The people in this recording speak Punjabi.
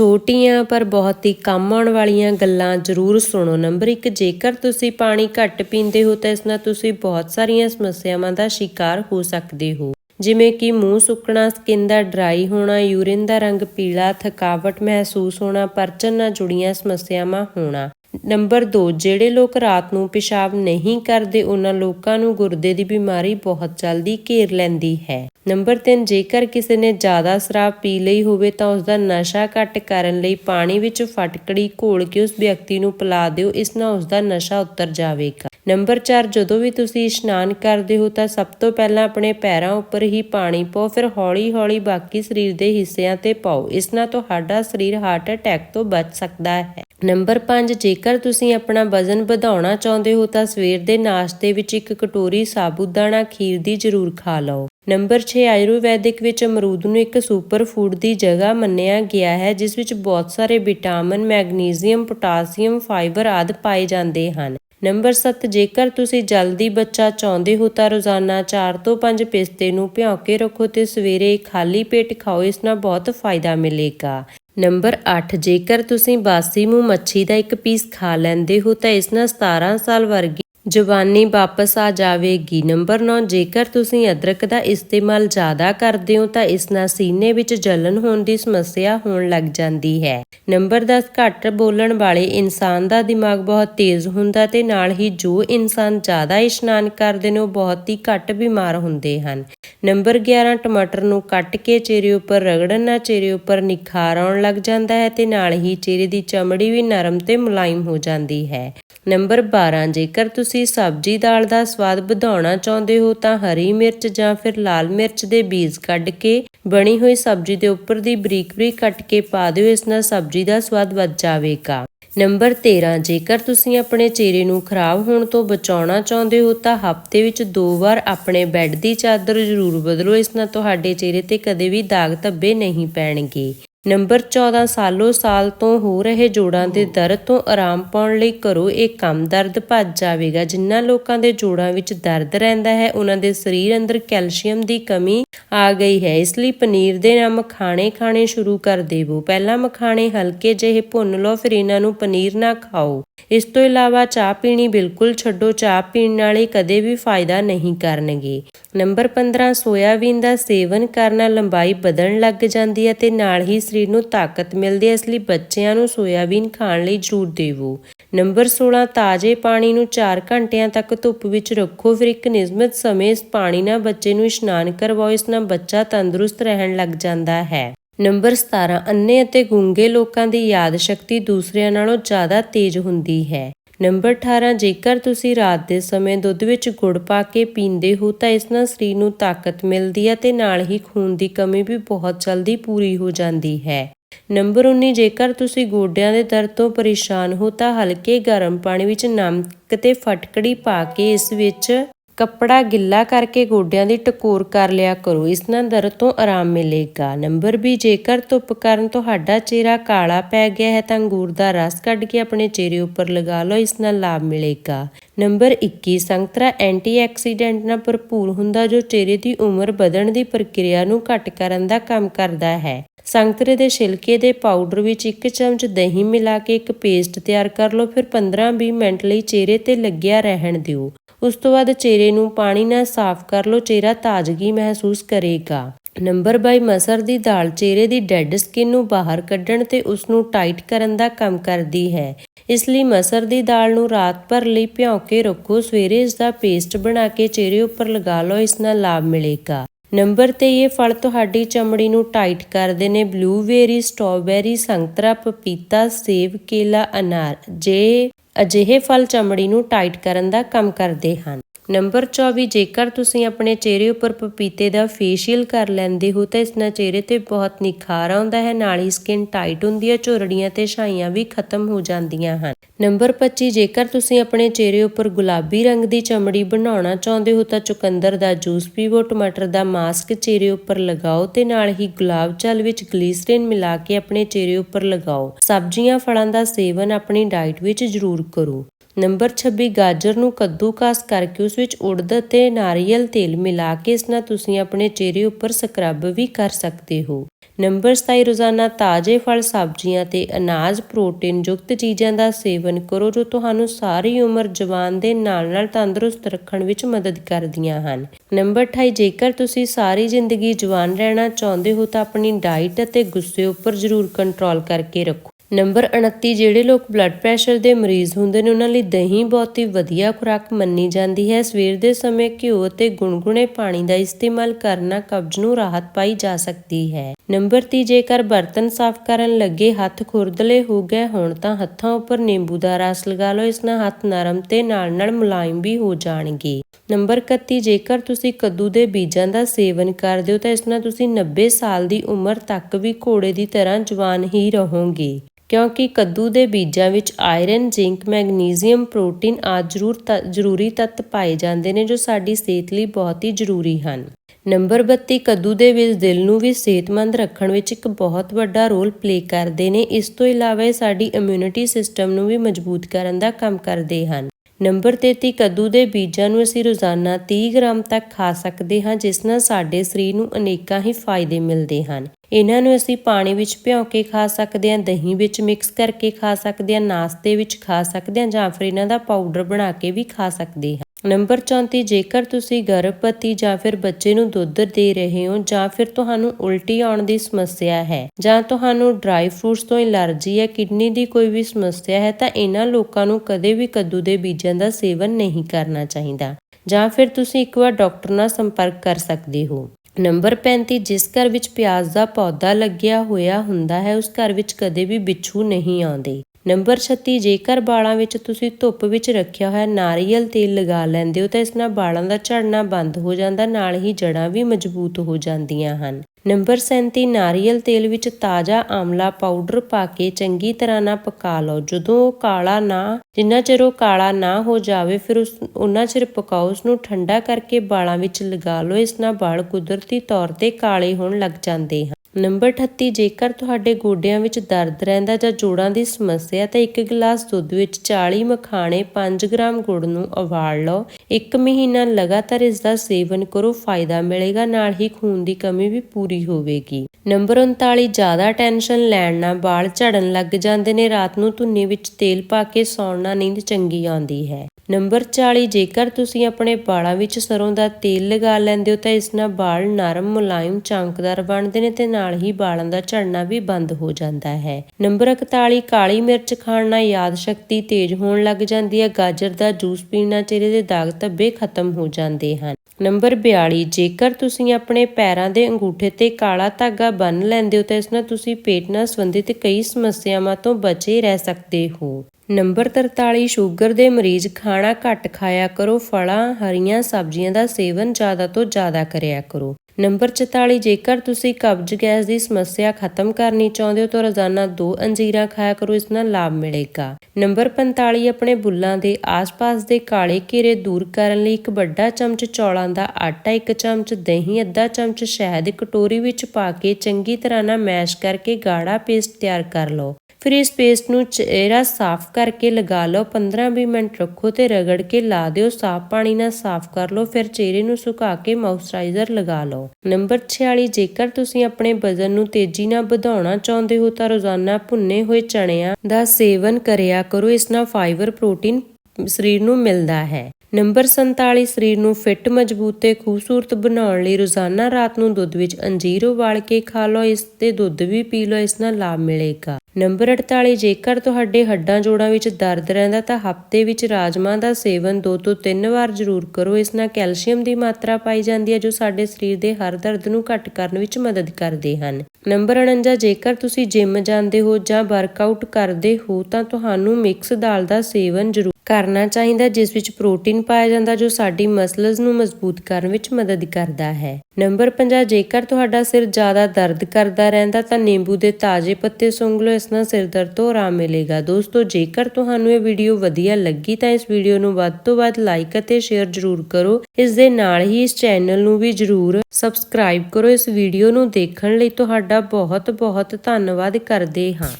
ਛੋਟੀਆਂ ਪਰ ਬਹੁਤ ਹੀ ਕੰਮ ਆਉਣ ਵਾਲੀਆਂ ਗੱਲਾਂ ਜ਼ਰੂਰ ਸੁਣੋ। ਨੰਬਰ 1 ਜੇਕਰ ਤੁਸੀਂ ਪਾਣੀ ਘੱਟ ਪੀਂਦੇ ਹੋ ਤਾਂ ਇਸ ਨਾਲ ਤੁਸੀਂ ਬਹੁਤ ਸਾਰੀਆਂ ਸਮੱਸਿਆਵਾਂ ਦਾ ਸ਼ਿਕਾਰ ਹੋ ਸਕਦੇ ਹੋ। ਜਿਵੇਂ ਕਿ ਮੂੰਹ ਸੁੱਕਣਾ, ਸਕਿਨ ਦਾ ਡਰਾਈ ਹੋਣਾ, ਯੂਰਿਨ ਦਾ ਰੰਗ ਪੀਲਾ, ਥਕਾਵਟ ਮਹਿਸੂਸ ਹੋਣਾ, ਪਰਚਨ ਨਾਲ ਜੁੜੀਆਂ ਸਮੱਸਿਆਵਾਂ ਹੋਣਾ। ਨੰਬਰ 2 ਜਿਹੜੇ ਲੋਕ ਰਾਤ ਨੂੰ ਪਿਸ਼ਾਬ ਨਹੀਂ ਕਰਦੇ, ਉਹਨਾਂ ਲੋਕਾਂ ਨੂੰ ਗੁਰਦੇ ਦੀ ਬਿਮਾਰੀ ਬਹੁਤ ਜਲਦੀ ਘੇਰ ਲੈਂਦੀ ਹੈ। ਨੰਬਰ 3 ਜੇਕਰ ਕਿਸੇ ਨੇ ਜ਼ਿਆਦਾ ਸ਼ਰਾਬ ਪੀ ਲਈ ਹੋਵੇ ਤਾਂ ਉਸ ਦਾ ਨਸ਼ਾ ਘੱਟ ਕਰਨ ਲਈ ਪਾਣੀ ਵਿੱਚ ਫਟਕੜੀ ਘੋਲ ਕੇ ਉਸ ਵਿਅਕਤੀ ਨੂੰ ਪਿਲਾ ਦਿਓ, ਇਸ ਨਾਲ ਉਸ ਦਾ ਨਸ਼ਾ ਉਤਰ ਜਾਵੇਗਾ। ਨੰਬਰ 4 ਜਦੋਂ ਵੀ ਤੁਸੀਂ ਇਸ਼ਨਾਨ ਕਰਦੇ ਹੋ ਤਾਂ ਸਭ ਤੋਂ ਪਹਿਲਾਂ ਆਪਣੇ ਪੈਰਾਂ ਉੱਪਰ ਹੀ ਪਾਣੀ ਪਾਓ, ਫਿਰ ਹੌਲੀ-ਹੌਲੀ ਬਾਕੀ ਸਰੀਰ ਦੇ ਹਿੱਸਿਆਂ ਤੇ ਪਾਓ। ਇਸ ਨਾਲ ਤੁਹਾਡਾ ਸਰੀਰ ਹਾਰਟ ਅਟੈਕ ਤੋਂ ਬਚ ਸਕਦਾ ਹੈ। ਨੰਬਰ 5 ਜੇਕਰ ਤੁਸੀਂ ਆਪਣਾ ਵਜ਼ਨ ਵਧਾਉਣਾ ਚਾਹੁੰਦੇ ਹੋ ਤਾਂ ਸਵੇਰ ਦੇ ਨਾਸ਼ਤੇ ਵਿੱਚ ਇੱਕ ਕਟੋਰੀ ਸਾਬੂਦਾਨਾ ਖੀਰ ਦੀ ਜ਼ਰੂਰ ਖਾ ਲਓ। ਨੰਬਰ 6 ਆਯੁਰਵੈਦਿਕ ਵਿੱਚ ਅਮਰੂਦ ਨੂੰ ਇੱਕ ਸੁਪਰ ਫੂਡ ਦੀ ਜਗ੍ਹਾ ਮੰਨਿਆ ਗਿਆ ਹੈ, ਜਿਸ ਵਿੱਚ ਬਹੁਤ ਸਾਰੇ ਵਿਟਾਮਿਨ, ਮੈਗਨੀਜ਼ੀਅਮ, ਪੋਟਾਸੀਅਮ, ਫਾਈਬਰ ਆਦਿ ਪਾਏ ਜਾਂਦੇ ਹਨ। ਨੰਬਰ 7 ਜੇਕਰ ਤੁਸੀਂ ਜਲਦੀ ਬੱਚਾ ਚਾਹੁੰਦੇ ਹੋ ਤਾਂ ਰੋਜ਼ਾਨਾ 4 ਤੋਂ 5 ਪਿਸਤੇ ਨੂੰ ਭਿਓ ਕੇ ਰੱਖੋ ਤੇ ਸਵੇਰੇ ਖਾਲੀ ਪੇਟ ਖਾਓ, ਇਸ ਨਾਲ ਬਹੁਤ ਫਾਇਦਾ ਮਿਲੇਗਾ। ਨੰਬਰ 8 ਜੇਕਰ ਤੁਸੀਂ ਬਾਸੀ ਮੂੰਹ ਮੱਛੀ ਦਾ ਇੱਕ ਪੀਸ ਖਾ ਲੈਂਦੇ ਹੋ ਤਾਂ ਇਸ ਨਾਲ 17 ਸਾਲ ਵਰਗੀ ਜਵਾਨੀ ਵਾਪਸ ਆ ਜਾਵੇਗੀ। ਨੰਬਰ 9 ਜੇਕਰ ਤੁਸੀਂ ਅਦਰਕ ਦਾ ਇਸਤੇਮਾਲ ਜ਼ਿਆਦਾ ਕਰਦੇ ਹੋ, ਤਾਂ ਇਸ ਨਾਲ ਸੀਨੇ ਵਿੱਚ ਜਲਨ ਹੋਣ ਦੀ ਸਮੱਸਿਆ ਹੋਣ ਲੱਗ ਜਾਂਦੀ ਹੈ। ਨੰਬਰ 10 ਘੱਟ ਬੋਲਣ ਵਾਲੇ ਇਨਸਾਨ ਦਾ ਦਿਮਾਗ ਬਹੁਤ ਤੇਜ਼ ਹੁੰਦਾ ਤੇ ਨਾਲ ਹੀ ਜੋ ਇਨਸਾਨ ਜ਼ਿਆਦਾ ਇਸ਼ਨਾਨ ਕਰਦੇ ਨੇ, ਉਹ ਬਹੁਤ ਹੀ ਘੱਟ ਬਿਮਾਰ ਹੁੰਦੇ ਹਨ। ਨੰਬਰ 11 ਟਮਾਟਰ ਨੂੰ ਕੱਟ ਕੇ ਚਿਹਰੇ ਉੱਪਰ ਰਗੜਨ ਨਾਲ ਚਿਹਰੇ ਉੱਪਰ ਨਿਖਾਰ ਆਉਣ ਲੱਗ ਜਾਂਦਾ ਹੈ ਤੇ ਨਾਲ ਹੀ ਚਿਹਰੇ ਦੀ ਚਮੜੀ ਵੀ ਨਰਮ ਤੇ ਮੁਲਾਇਮ ਹੋ ਜਾਂਦੀ ਹੈ। ਨੰਬਰ 12 ਜੇਕਰ ਤੁਸੀਂ ਤੁਸੀਂ ਸਬਜ਼ੀ ਦਾਲ ਦਾ ਸਵਾਦ ਵਧਾਉਣਾ ਚਾਹੁੰਦੇ ਹੋ ਤਾਂ ਹਰੀ ਮਿਰਚ ਜਾਂ ਫਿਰ ਲਾਲ ਮਿਰਚ ਦੇ ਬੀਜ ਕੱਢ ਕੇ ਬਣੀ ਹੋਈ ਸਬਜ਼ੀ ਦੇ ਉੱਪਰ ਦੀ ਬਰੀਕ-ਬਰੀਕ ਕੱਟ ਕੇ ਪਾ ਦਿਓ, ਇਸ ਨਾਲ ਸਬਜ਼ੀ ਦਾ ਸਵਾਦ ਵੱਧ ਜਾਵੇਗਾ। ਨੰਬਰ 13 ਜੇਕਰ ਤੁਸੀਂ ਆਪਣੇ ਚਿਹਰੇ ਨੂੰ ਖਰਾਬ ਹੋਣ ਤੋਂ ਬਚਾਉਣਾ ਚਾਹੁੰਦੇ ਹੋ ਤਾਂ ਹਫ਼ਤੇ ਵਿੱਚ ਦੋ ਵਾਰ ਆਪਣੇ ਬੈੱਡ ਦੀ ਚਾਦਰ ਜ਼ਰੂਰ ਬਦਲੋ, ਇਸ ਨਾਲ ਤੁਹਾਡੇ ਚਿਹਰੇ ਤੇ ਕਦੇ ਵੀ ਦਾਗ ਧੱਬੇ ਨਹੀਂ ਪੈਣਗੇ। ਨੰਬਰ 14 ਸਾਲੋ ਸਾਲ ਤੋਂ ਹੋ ਰਹੇ ਜੋੜਾਂ ਦੇ ਦਰਦ ਤੋਂ ਆਰਾਮ ਪਾਉਣ ਲਈ ਕਰੋ ਇਹ ਕੰਮ ਦਰਦ ਭੱਜ ਜਾਵੇਗਾ। ਜਿਨ੍ਹਾਂ ਲੋਕਾਂ ਦੇ ਜੋੜਾਂ ਵਿੱਚ ਦਰਦ ਰਹਿੰਦਾ ਹੈ ਉਹਨਾਂ ਦੇ ਸਰੀਰ ਅੰਦਰ ਕੈਲਸ਼ੀਅਮ ਦੀ ਕਮੀ ਆ ਗਈ ਹੈ। ਇਸ ਲਈ ਪਨੀਰ ਦੇ ਨਾਲ ਮਖਾਣੇ ਖਾਣੇ ਸ਼ੁਰੂ ਕਰ ਦੇਵੋ। ਪਹਿਲਾਂ ਮਖਾਣੇ ਹਲਕੇ ਜਿਹੇ ਭੁੰਨ ਲਓ ਫਿਰ ਇਹਨਾਂ ਨੂੰ ਪਨੀਰ ਨਾਲ ਖਾਓ। ਇਸ ਤੋਂ ਇਲਾਵਾ ਚਾਹ ਪੀਣੀ ਬਿਲਕੁਲ ਛੱਡੋ, ਚਾਹ ਪੀਣ ਨਾਲੇ ਕਦੇ ਵੀ ਫਾਇਦਾ ਨਹੀਂ ਕਰਨਗੇ। ਨੰਬਰ 15 ਸੋਇਆਬੀਨ ਦਾ ਸੇਵਨ ਕਰਨ ਨਾਲ ਲੰਬਾਈ ਵਧਣ ਲੱਗ ਜਾਂਦੀ ਹੈ ਤੇ ਨਾਲ ਹੀ ਸਰੀਰ ਨੂੰ ਤਾਕਤ ਮਿਲਦੀ ਹੈ, ਇਸ ਲਈ ਬੱਚਿਆਂ ਨੂੰ ਸੋਇਆਬੀਨ ਖਾਣ ਲਈ ਜ਼ਰੂਰ ਦੇਵੋ। ਨੰਬਰ 16 ਤਾਜ਼ੇ ਪਾਣੀ ਨੂੰ 4 ਘੰਟਿਆਂ ਤੱਕ ਧੁੱਪ ਵਿੱਚ ਰੱਖੋ। ਫਿਰ ਇੱਕ ਨਿਯਮਿਤ ਸਮੇਂ ਇਸ ਪਾਣੀ ਨਾਲ ਬੱਚੇ ਨੂੰ ਇਸ਼ਨਾਨ ਕਰਵਾਓ, ਇਸ ਨਾਲ ਬੱਚਾ ਤੰਦਰੁਸਤ ਰਹਿਣ ਲੱਗ ਜਾਂਦਾ ਹੈ। ਨੰਬਰ 17 ਅੰਨੇ ਅਤੇ ਗੂੰਗੇ ਲੋਕਾਂ ਦੀ ਯਾਦ ਸ਼ਕਤੀ ਦੂਸਰਿਆਂ ਨਾਲੋਂ ਜ਼ਿਆਦਾ ਤੇਜ਼ ਹੁੰਦੀ ਹੈ। ਨੰਬਰ 18 ਜੇਕਰ ਤੁਸੀਂ ਰਾਤ ਦੇ ਸਮੇਂ ਦੁੱਧ ਵਿੱਚ ਗੁੜ ਪਾ ਕੇ ਪੀਂਦੇ ਹੋ, ਤਾਂ ਇਸ ਨਾਲ ਸਰੀਰ ਨੂੰ ਤਾਕਤ ਮਿਲਦੀ ਹੈ ਤੇ ਨਾਲ ਹੀ ਖੂਨ ਦੀ ਕਮੀ ਵੀ ਬਹੁਤ ਜਲਦੀ ਪੂਰੀ ਹੋ ਜਾਂਦੀ ਹੈ। ਨੰਬਰ 19 ਜੇਕਰ ਤੁਸੀਂ ਗੋਡਿਆਂ ਦੇ ਦਰਦ ਤੋਂ ਪਰੇਸ਼ਾਨ ਹੋ, ਤਾਂ ਹਲਕੇ ਗਰਮ ਪਾਣੀ ਵਿੱਚ ਨਮਕ ਤੇ ਫਟਕੜੀ ਪਾ ਕੇ ਇਸ ਵਿੱਚ ਕੱਪੜਾ ਗਿੱਲਾ ਕਰਕੇ ਗੋਡਿਆਂ ਦੀ ਟਕੋਰ ਕਰ ਲਿਆ ਕਰੋ। ਇਸ ਨਾਲ ਦਰਦ ਤੋਂ ਆਰਾਮ ਮਿਲੇਗਾ। ਨੰਬਰ 20 ਜੇਕਰ ਧੁੱਪ ਕਾਰਨ ਤੁਹਾਡਾ ਚਿਹਰਾ ਕਾਲਾ ਪੈ ਗਿਆ ਹੈ ਤਾਂ ਅੰਗੂਰ ਦਾ ਰਸ ਕੱਢ ਕੇ ਆਪਣੇ ਚਿਹਰੇ ਉੱਪਰ ਲਗਾ ਲਓ, ਇਸ ਨਾਲ ਲਾਭ ਮਿਲੇਗਾ। ਨੰਬਰ 21 ਸੰਤਰਾ ਐਂਟੀਆਕਸੀਡੈਂਟ ਨਾਲ ਭਰਪੂਰ ਹੁੰਦਾ ਜੋ ਚਿਹਰੇ ਦੀ ਉਮਰ ਵਧਣ ਦੀ ਪ੍ਰਕਿਰਿਆ ਨੂੰ ਘੱਟ ਕਰਨ ਦਾ ਕੰਮ ਕਰਦਾ ਹੈ। ਸੰਤਰੇ ਦੇ ਛਿਲਕੇ ਦੇ ਪਾਊਡਰ ਵਿੱਚ ਇੱਕ ਚਮਚ ਦਹੀਂ ਮਿਲਾ ਕੇ ਇੱਕ ਪੇਸਟ ਤਿਆਰ ਕਰ ਲਓ, ਫਿਰ 15-20 ਮਿੰਟ ਲਈ ਚਿਹਰੇ ਤੇ ਲੱਗਿਆ ਰਹਿਣ ਦਿਓ। ਉਸ ਤੋਂ ਬਾਅਦ ਚਿਹਰੇ ਨੂੰ ਪਾਣੀ ਨਾਲ ਸਾਫ਼ ਕਰ ਲਓ, ਚਿਹਰਾ ਤਾਜ਼ਗੀ ਮਹਿਸੂਸ ਕਰੇਗਾ। ਨੰਬਰ 22 ਮਸਰ ਦੀ ਦਾਲ ਚਿਹਰੇ ਦੀ ਡੈੱਡ ਸਕਿਨ ਨੂੰ ਬਾਹਰ ਕੱਢਣ ਤੇ ਉਸ ਨੂੰ ਟਾਈਟ ਕਰਨ ਦਾ ਕੰਮ ਕਰਦੀ ਹੈ। ਇਸ ਲਈ ਮਸਰ ਦੀ ਦਾਲ ਨੂੰ ਰਾਤ ਭਰ ਲਈ ਭਿਉਂ ਕੇ ਰੱਖੋ, ਸਵੇਰੇ ਇਸ ਦਾ ਪੇਸਟ ਬਣਾ ਕੇ ਚਿਹਰੇ ਉੱਪਰ ਲਗਾ ਲਓ, ਇਸ ਨਾਲ ਲਾਭ ਮਿਲੇਗਾ। ਨੰਬਰ ਤੇ ਇਹ ਫਲ ਤੁਹਾਡੀ ਚਮੜੀ ਨੂੰ ਟਾਈਟ ਕਰਦੇ ਨੇ, ਬਲੂਬੇਰੀ, ਸਟ੍ਰਾਬੇਰੀ, ਸੰਤਰਾ, ਪਪੀਤਾ, ਸੇਬ, ਕੇਲਾ, ਅਨਾਰ। ਜੇ ਅਜਿਹੇ ਫਲ ਚਮੜੀ ਨੂੰ ਟਾਈਟ ਕਰਨ ਦਾ ਕੰਮ ਕਰਦੇ ਹਨ। ਨੰਬਰ 24 ਜੇਕਰ ਤੁਸੀਂ ਆਪਣੇ ਚਿਹਰੇ ਉੱਪਰ ਪਪੀਤੇ ਦਾ ਫੇਸ਼ੀਅਲ ਕਰ ਲੈਂਦੇ ਹੋ, ਤਾਂ ਇਸ ਨਾਲ ਚਿਹਰੇ ਤੇ ਬਹੁਤ ਨਿਖਾਰ ਆਉਂਦਾ ਹੈ, ਨਾਲ ਹੀ ਸਕਿਨ ਟਾਈਟ ਹੁੰਦੀ ਹੈ, ਝੁਰੜੀਆਂ ਤੇ ਛਾਈਆਂ ਵੀ ਖਤਮ ਹੋ ਜਾਂਦੀਆਂ ਹਨ। ਨੰਬਰ 25 ਜੇਕਰ ਤੁਸੀਂ ਆਪਣੇ ਚਿਹਰੇ ਉੱਪਰ ਗੁਲਾਬੀ ਰੰਗ ਦੀ ਚਮੜੀ ਬਣਾਉਣਾ ਚਾਹੁੰਦੇ ਹੋ, ਤਾਂ ਚੁਕੰਦਰ ਦਾ ਜੂਸ ਪੀਵੋ, ਟਮਾਟਰ ਦਾ ਮਾਸਕ ਚਿਹਰੇ ਉੱਪਰ ਲਗਾਓ ਤੇ ਨਾਲ ਹੀ ਗੁਲਾਬ ਜਲ ਵਿੱਚ ਗਲੀਸਰੀਨ ਮਿਲਾ ਕੇ ਆਪਣੇ ਚਿਹਰੇ ਉੱਪਰ ਲਗਾਓ। ਸਬਜ਼ੀਆਂ, ਫਲਾਂ ਦਾ ਸੇਵਨ ਆਪਣੀ ਡਾਈਟ ਵਿੱਚ ਜ਼ਰੂਰ ਕਰੋ। ਨੰਬਰ 26 ਗਾਜਰ ਨੂੰ ਕੱਦੂਕਾਸ ਕਰਕੇ ਉਸ ਵਿੱਚ ਉੜਦ ਅਤੇ ਨਾਰੀਅਲ ਤੇਲ ਮਿਲਾ ਕੇ ਇਸ ਨਾਲ ਤੁਸੀਂ ਆਪਣੇ ਚਿਹਰੇ ਉੱਪਰ ਸਕਰਬ ਵੀ ਕਰ ਸਕਦੇ ਹੋ। ਨੰਬਰ 27 ਰੋਜ਼ਾਨਾ ਤਾਜ਼ੇ ਫਲ, ਸਬਜ਼ੀਆਂ ਤੇ ਅਨਾਜ, ਪ੍ਰੋਟੀਨ ਯੁਕਤ ਚੀਜ਼ਾਂ ਦਾ ਸੇਵਨ ਕਰੋ ਜੋ ਤੁਹਾਨੂੰ ਸਾਰੀ ਉਮਰ ਜਵਾਨ ਦੇ ਨਾਲ-ਨਾਲ ਤੰਦਰੁਸਤ ਰੱਖਣ ਵਿੱਚ ਮਦਦ ਕਰਦੀਆਂ ਹਨ। ਨੰਬਰ 28 ਜੇਕਰ ਤੁਸੀਂ ਸਾਰੀ ਜ਼ਿੰਦਗੀ ਜਵਾਨ ਰਹਿਣਾ ਚਾਹੁੰਦੇ ਹੋ ਤਾਂ ਆਪਣੀ ਡਾਈਟ ਅਤੇ ਗੁੱਸੇ ਉੱਪਰ ਜ਼ਰੂਰ ਕੰਟਰੋਲ ਕਰਕੇ ਰੱਖੋ। ਨੰਬਰ 29 ਜਿਹੜੇ ਲੋਕ ਬਲੱਡ ਪ੍ਰੈਸ਼ਰ ਦੇ ਮਰੀਜ਼ ਹੁੰਦੇ ਨੇ, ਉਹਨਾਂ ਲਈ ਦਹੀਂ ਬਹੁਤ ਹੀ ਵਧੀਆ ਖੁਰਾਕ ਮੰਨੀ ਜਾਂਦੀ ਹੈ। ਸਵੇਰ ਦੇ ਸਮੇਂ ਘਿਓ ਅਤੇ ਗੁਣਗੁਣੇ ਪਾਣੀ ਦਾ ਇਸਤੇਮਾਲ ਕਰਨਾ ਕਬਜ਼ ਨੂੰ ਰਾਹਤ ਪਾਈ ਜਾ ਸਕਦੀ ਹੈ। ਨੰਬਰ 30 ਜੇਕਰ ਬਰਤਨ ਸਾਫ਼ ਕਰਨ ਲੱਗੇ ਹੱਥ ਖੁਰਦਲੇ ਹੋ ਗਏ ਹੋਣ, ਤਾਂ ਹੱਥਾਂ ਉੱਪਰ ਨਿੰਬੂ ਦਾ ਰਸ ਲਗਾ ਲਓ। ਇਸ ਨਾਲ ਹੱਥ ਨਰਮ ਤੇ ਨਾਲ-ਨਾਲ ਮੁਲਾਇਮ ਵੀ ਹੋ ਜਾਣਗੇ। ਨੰਬਰ 31 ਜੇਕਰ ਤੁਸੀਂ ਕੱਦੂ ਦੇ ਬੀਜਾਂ ਦਾ ਸੇਵਨ ਕਰਦੇ ਹੋ, ਤਾਂ ਇਸ ਨਾਲ ਤੁਸੀਂ 90 ਸਾਲ ਦੀ ਉਮਰ ਤੱਕ ਵੀ ਘੋੜੇ ਦੀ ਤਰ੍ਹਾਂ ਜਵਾਨ ਹੀ ਰਹੋਗੇ। ਕਿਉਂਕਿ ਕੱਦੂ ਦੇ ਬੀਜਾਂ ਵਿੱਚ ਆਇਰਨ, ਜ਼ਿੰਕ, ਮੈਗਨੀਜ਼ੀਅਮ, ਪ੍ਰੋਟੀਨ ਆਦਿ ਜ਼ਰੂਰ ਤ- ਜ਼ਰੂਰੀ ਤੱਤ ਪਾਏ ਜਾਂਦੇ ਨੇ ਜੋ ਸਾਡੀ ਸਿਹਤ ਲਈ ਬਹੁਤ ਹੀ ਜ਼ਰੂਰੀ ਹਨ। ਨੰਬਰ 32 ਕੱਦੂ ਦੇ ਵਿੱਚ ਦਿਲ ਨੂੰ ਵੀ ਸਿਹਤਮੰਦ ਰੱਖਣ ਵਿੱਚ ਇੱਕ ਬਹੁਤ ਵੱਡਾ ਰੋਲ ਪਲੇ ਕਰਦੇ ਨੇ ਇਸ ਤੋਂ ਇਲਾਵਾ ਇਹ ਸਾਡੀ ਇਮਿਊਨਿਟੀ ਸਿਸਟਮ ਨੂੰ ਵੀ ਮਜ਼ਬੂਤ ਕਰਨ ਦਾ ਕੰਮ ਕਰਦੇ ਹਨ। ਨੰਬਰ 33 ਕੱਦੂ ਦੇ ਬੀਜਾਂ ਨੂੰ ਅਸੀਂ ਰੋਜ਼ਾਨਾ 30 ਗ੍ਰਾਮ ਤੱਕ ਖਾ ਸਕਦੇ ਹਾਂ ਜਿਸ ਨਾਲ ਸਾਡੇ ਸਰੀਰ ਨੂੰ ਅਨੇਕਾਂ ਹੀ ਫਾਇਦੇ ਮਿਲਦੇ ਹਨ ਇਹਨਾਂ ਨੂੰ ਅਸੀਂ ਪਾਣੀ ਵਿੱਚ ਭਿਓ ਕੇ ਖਾ ਸਕਦੇ ਹਾਂ, ਦਹੀਂ ਵਿੱਚ ਮਿਕਸ ਕਰਕੇ ਖਾ ਸਕਦੇ ਹਾਂ, ਨਾਸ਼ਤੇ ਵਿੱਚ ਖਾ ਸਕਦੇ ਹਾਂ ਜਾਂ ਫਿਰ ਇਹਨਾਂ ਦਾ ਪਾਊਡਰ ਬਣਾ ਕੇ ਵੀ ਖਾ ਸਕਦੇ ਹਾਂ। ਨੰਬਰ 34 ਜੇਕਰ ਤੁਸੀਂ ਗਰਭਵਤੀ ਜਾਂ ਫਿਰ ਬੱਚੇ ਨੂੰ ਦੁੱਧ ਦੇ ਰਹੇ ਹੋ ਜਾਂ ਫਿਰ ਤੁਹਾਨੂੰ ਉਲਟੀ ਆਉਣ ਦੀ ਸਮੱਸਿਆ ਹੈ ਜਾਂ ਤੁਹਾਨੂੰ ਡਰਾਈ ਫਰੂਟਸ ਤੋਂ ਐਲਰਜੀ ਹੈ ਕਿਡਨੀ ਦੀ ਕੋਈ ਵੀ ਸਮੱਸਿਆ ਹੈ ਤਾਂ ਇਹਨਾਂ ਲੋਕਾਂ ਨੂੰ ਕਦੇ ਵੀ ਕੱਦੂ ਦੇ ਬੀਜਾਂ ਦਾ ਸੇਵਨ ਨਹੀਂ ਕਰਨਾ ਚਾਹੀਦਾ ਜਾਂ ਫਿਰ ਤੁਸੀਂ ਇੱਕ ਵਾਰ ਡਾਕਟਰ ਨਾਲ ਸੰਪਰਕ ਕਰ ਸਕਦੇ ਹੋ। ਨੰਬਰ 35 ਜਿਸ ਘਰ ਵਿੱਚ ਪਿਆਜ਼ ਦਾ ਪੌਦਾ ਲੱਗਿਆ ਹੋਇਆ ਹੁੰਦਾ ਹੈ, ਉਸ ਘਰ ਵਿੱਚ ਕਦੇ ਵੀ ਬਿੱਛੂ ਨਹੀਂ ਆਉਂਦੇ। ਨੰਬਰ 36 ਜੇਕਰ ਵਾਲਾਂ ਵਿੱਚ ਤੁਸੀਂ ਧੁੱਪ ਵਿੱਚ ਰੱਖਿਆ ਹੋਇਆ ਨਾਰੀਅਲ ਤੇਲ ਲਗਾ ਲੈਂਦੇ ਹੋ, ਤਾਂ ਇਸ ਨਾਲ ਵਾਲਾਂ ਦਾ ਝੜਨਾ ਬੰਦ ਹੋ ਜਾਂਦਾ, ਨਾਲ ਹੀ ਜੜਾਂ ਵੀ ਮਜ਼ਬੂਤ ਹੋ ਜਾਂਦੀਆਂ ਹਨ। ਨੰਬਰ 37 ਨਾਰੀਅਲ ਤੇਲ ਵਿੱਚ ਤਾਜ਼ਾ ਆਮਲਾ ਪਾਊਡਰ ਪਾ ਕੇ ਚੰਗੀ ਤਰ੍ਹਾਂ ਨਾਲ ਪਕਾ ਲਓ। ਜਦੋਂ ਉਹ ਕਾਲਾ ਨਾ, ਜਿੰਨਾ ਚਿਰ ਉਹ ਕਾਲਾ ਨਾ ਹੋ ਜਾਵੇ, ਫਿਰ ਉਸ ਉਹਨਾਂ ਚਿਰ ਪਕਾਓ, ਉਸ ਨੂੰ ਠੰਡਾ ਕਰਕੇ ਵਾਲਾਂ ਵਿੱਚ ਲਗਾ ਲਓ। ਇਸ ਨਾਲ ਵਾਲ ਕੁਦਰਤੀ ਤੌਰ ਤੇ ਕਾਲੇ ਹੋਣ ਲੱਗ ਜਾਂਦੇ ਹਨ। ਨੰਬਰ 38 ਜੇਕਰ ਤੁਹਾਡੇ ਗੋਡਿਆਂ ਵਿੱਚ ਦਰਦ ਰਹਿੰਦਾ ਜਾਂ ਜੋੜਾਂ ਦੀ ਸਮੱਸਿਆ ਤਾਂ ਇੱਕ ਗਲਾਸ ਦੁੱਧ ਵਿੱਚ 40 ਮਖਾਣੇ 5 ਗ੍ਰਾਮ ਗੁੜ ਨੂੰ ਉਬਾਲ ਲਓ। ਇੱਕ ਮਹੀਨਾ ਲਗਾਤਾਰ ਇਸ ਦਾ ਸੇਵਨ ਕਰੋ, ਫਾਇਦਾ ਮਿਲੇਗਾ, ਨਾਲ ਹੀ ਖੂਨ ਦੀ ਕਮੀ ਵੀ ਪੂਰੀ ਹੋਵੇਗੀ। ਨੰਬਰ 39 ਜ਼ਿਆਦਾ ਟੈਨਸ਼ਨ ਲੈਣ ਨਾਲ ਵਾਲ ਝੜਨ ਲੱਗ ਜਾਂਦੇ ਨੇ, ਰਾਤ ਨੂੰ ਧੁੰਨੀ ਵਿੱਚ ਤੇਲ ਪਾ ਕੇ ਸੌਣ ਨੀਂਦ ਚੰਗੀ ਆਉਂਦੀ ਹੈ। ਨੰਬਰ 40 ਜੇਕਰ ਤੁਸੀਂ ਆਪਣੇ ਵਾਲਾਂ ਵਿੱਚ ਸਰੋਂ ਦਾ ਤੇਲ ਲਗਾ ਲੈਂਦੇ ਹੋ ਤਾਂ ਇਸ ਨਾਲ ਵਾਲ ਨਰਮ, ਮੁਲਾਇਮ, ਚਮਕਦਾਰ ਬਣਦੇ ਨੇ ਤੇ ਨਾਲ ਹੀ ਵਾਲਾਂ ਦਾ ਝੜਨਾ ਵੀ ਬੰਦ ਹੋ ਜਾਂਦਾ ਹੈ। ਨੰਬਰ 41 ਕਾਲੀ ਮਿਰਚ ਖਾਣ ਨਾਲ ਯਾਦ ਸ਼ਕਤੀ ਤੇਜ਼ ਹੋਣ ਲੱਗ ਜਾਂਦੀ ਹੈ। ਗਾਜਰ ਦਾ ਜੂਸ ਪੀਣ ਨਾਲ ਚਿਹਰੇ ਦੇ ਦਾਗ ਧੱਬੇ ਖਤਮ ਹੋ ਜਾਂਦੇ ਹਨ। ਨੰਬਰ 42 ਜੇਕਰ ਤੁਸੀਂ ਆਪਣੇ ਪੈਰਾਂ ਦੇ ਅੰਗੂਠੇ ਤੇ ਕਾਲਾ ਧਾਗਾ ਬੰਨ ਲੈਂਦੇ ਹੋ ਤਾਂ ਇਸ ਨਾਲ ਤੁਸੀਂ ਪੇਟ ਨਾਲ ਸੰਬੰਧਿਤ ਕਈ ਸਮੱਸਿਆਵਾਂ ਤੋਂ ਬਚੇ ਰਹਿ ਸਕਦੇ ਹੋ। ਨੰਬਰ 43 ਸ਼ੂਗਰ ਦੇ ਮਰੀਜ਼ ਖਾਣਾ ਘੱਟ ਖਾਇਆ ਕਰੋ, ਫਲਾਂ, ਹਰੀਆਂ ਸਬਜ਼ੀਆਂ ਦਾ ਸੇਵਨ ਜ਼ਿਆਦਾ ਤੋਂ ਜ਼ਿਆਦਾ ਕਰਿਆ ਕਰੋ। ਨੰਬਰ 44 ਜੇਕਰ ਤੁਸੀਂ ਕਬਜ਼ ਗੈਸ ਦੀ ਸਮੱਸਿਆ ਖਤਮ ਕਰਨੀ ਚਾਹੁੰਦੇ ਹੋ ਤਾਂ ਰੋਜ਼ਾਨਾ ਦੋ ਅੰਜੀਰਾਂ ਖਾਇਆ ਕਰੋ, ਇਸ ਨਾਲ ਲਾਭ ਮਿਲੇਗਾ। ਨੰਬਰ 45 ਆਪਣੇ ਬੁੱਲਾਂ ਦੇ ਆਸ-ਪਾਸ ਦੇ ਕਾਲੇ ਘੇਰੇ ਦੂਰ ਕਰਨ ਲਈ ਇੱਕ ਵੱਡਾ ਚਮਚ ਚੌਲਾਂ ਦਾ ਆਟਾ, ਇੱਕ ਚਮਚ ਦਹੀਂ, ਅੱਧਾ ਚਮਚ ਸ਼ਹਿਦ ਕਟੋਰੀ ਵਿੱਚ ਪਾ ਕੇ ਚੰਗੀ ਤਰ੍ਹਾਂ ਨਾਲ ਮੈਸ਼ ਕਰਕੇ ਗਾੜਾ ਪੇਸਟ ਤਿਆਰ ਕਰ ਲਓ। ਫਿਰ ਇਸ ਪੇਸਟ ਨੂੰ ਚਿਹਰਾ ਸਾਫ਼ ਕਰਕੇ ਲਗਾ ਲਓ 15-20 ਮਿੰਟ ਰੱਖੋ ਤੇ ਰਗੜ ਕੇ ਲਾ ਦਿਓ। ਸਾਫ਼ ਪਾਣੀ ਨਾਲ ਸਾਫ਼ ਕਰ ਲਓ, ਫਿਰ ਚਿਹਰੇ ਨੂੰ ਸੁਕਾ ਕੇ ਮਾਇਸਚਰਾਈਜ਼ਰ ਲਗਾ ਲਓ। ਨੰਬਰ 46 ਜੇਕਰ ਤੁਸੀਂ ਆਪਣੇ ਵਜ਼ਨ ਨੂੰ ਤੇਜ਼ੀ ਨਾਲ ਵਧਾਉਣਾ ਚਾਹੁੰਦੇ ਹੋ ਤਾਂ ਰੋਜ਼ਾਨਾ ਭੁੰਨੇ ਹੋਏ ਚਣਿਆਂ ਦਾ ਸੇਵਨ ਕਰਿਆ ਕਰੋ। ਇਸ ਨਾਲ ਫਾਈਬਰ ਪ੍ਰੋਟੀਨ ਸਰੀਰ ਨੂੰ ਮਿਲਦਾ ਹੈ। ਨੰਬਰ 47 ਸਰੀਰ ਨੂੰ ਫਿੱਟ, ਮਜ਼ਬੂਤ ਤੇ ਖੂਬਸੂਰਤ ਬਣਾਉਣ ਲਈ ਰੋਜ਼ਾਨਾ ਰਾਤ ਨੂੰ ਦੁੱਧ ਵਿੱਚ ਅੰਜੀਰ ਉਬਾਲ ਕੇ ਖਾ ਲਓ, ਇਸ ਤੇ ਦੁੱਧ ਵੀ ਪੀ ਲਓ, ਇਸ ਨਾਲ ਲਾਭ ਮਿਲੇਗਾ। ਨੰਬਰ 48 ਜੇਕਰ ਤੁਹਾਡੇ ਹੱਡਾਂ ਜੋੜਾਂ ਵਿੱਚ ਦਰਦ ਰਹਿੰਦਾ ਤਾਂ ਹਫ਼ਤੇ ਵਿੱਚ ਰਾਜਮਾ ਦਾ ਸੇਵਨ 2 ਤੋਂ 3 ਵਾਰ ਜ਼ਰੂਰ ਕਰੋ, ਇਸ ਨਾਲ ਕੈਲਸ਼ੀਅਮ ਦੀ ਮਾਤਰਾ ਪਾਈ ਜਾਂਦੀ ਹੈ, ਜੋ ਸਾਡੇ ਸਰੀਰ ਦੇ ਹਰ ਦਰਦ ਨੂੰ ਘੱਟ ਕਰਨ ਵਿੱਚ ਮਦਦ ਕਰਦੇ ਹਨ। ਨੰਬਰ 49 ਜੇਕਰ ਤੁਸੀਂ ਜਿਮ ਜਾਂਦੇ ਹੋ ਜਾਂ ਵਰਕਆਊਟ ਕਰਦੇ ਹੋ ਤਾਂ ਤੁਹਾਨੂੰ ਮਿਕਸ ਦਾਲ ਦਾ ਸੇਵਨ ਜ਼ਰੂਰ ਕਰਨਾ ਚਾਹੀਦਾ ਜਿਸ ਵਿੱਚ ਪ੍ਰੋਟੀਨ ਪਾਇਆ ਜਾਂਦਾ, ਜੋ ਸਾਡੀ ਮਸਲਜ਼ ਨੂੰ ਮਜ਼ਬੂਤ ਕਰਨ ਵਿੱਚ ਮਦਦ ਕਰਦਾ ਹੈ। ਨੰਬਰ 50 ਜੇਕਰ ਤੁਹਾਡਾ ਸਿਰ ਜ਼ਿਆਦਾ ਦਰਦ ਕਰਦਾ ਰਹਿੰਦਾ, ਤਾਂ ਨਿੰਬੂ ਦੇ ਤਾਜ਼ੇ ਪੱਤੇ ਸੁੰਘ ਲਓ, ਇਸ ਨਾਲ ਸਿਰ ਦਰਦ ਤੋਂ ਆਰਾਮ ਮਿਲੇਗਾ। ਦੋਸਤੋ, ਜੇਕਰ ਤੁਹਾਨੂੰ ਇਹ ਵੀਡੀਓ ਵਧੀਆ ਲੱਗੀ, ਤਾਂ ਇਸ ਵੀਡੀਓ ਨੂੰ ਵੱਧ ਤੋਂ ਵੱਧ ਲਾਈਕ ਅਤੇ ਸ਼ੇਅਰ ਜ਼ਰੂਰ ਕਰੋ। ਇਸ ਦੇ ਨਾਲ ਹੀ ਇਸ ਚੈਨਲ ਨੂੰ ਵੀ ਜ਼ਰੂਰ ਸਬਸਕ੍ਰਾਈਬ ਕਰੋ। ਇਸ ਵੀਡੀਓ ਨੂੰ ਦੇਖਣ ਲਈ ਤੁਹਾਡਾ ਬਹੁਤ ਬਹੁਤ ਧੰਨਵਾਦ ਕਰਦੇ ਹਾਂ।